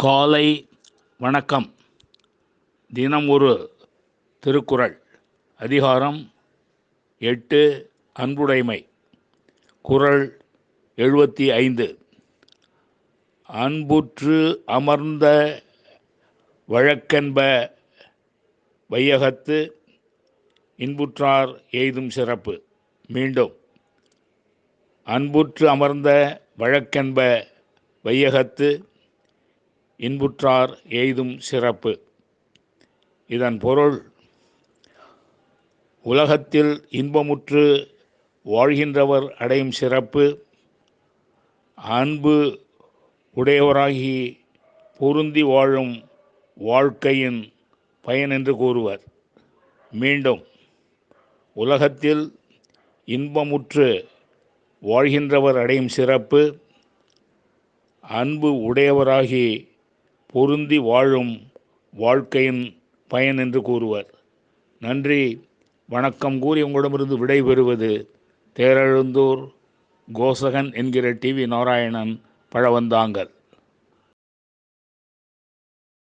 காலை வணக்கம். தினம் ஒரு திருக்குறள். அதிகாரம் எட்டு அன்புடைமை. குறள் எழுபத்தி ஐந்து. அன்புற்று அமர்ந்த வழக்கென்ப வையகத்து இன்புற்றார் எய்தும் சிறப்பு. மீண்டும். அன்புற்று அமர்ந்த வழக்கென்ப வையகத்து இன்புற்றார் எய்தும் சிறப்பு. இதன் பொருள் உலகத்தில் இன்பமுற்று வாழ்கின்றவர் அடையும் சிறப்பு அன்பு உடையவராகி பொருந்தி வாழும் வாழ்க்கையின் பயன் என்று கூறுவர். மீண்டும் உலகத்தில் இன்பமுற்று வாழ்கின்றவர் அடையும் சிறப்பு அன்பு உடையவராகி பொருந்தி வாழும் வாழ்க்கையின் பயன் என்று கூறுவர். நன்றி. வணக்கம் கூறி உங்களிடமிருந்து விடைபெறுவது தேரெழுந்தூர் கோசகன் என்கிற டிவி நாராயணன் பழவந்தாங்கல்.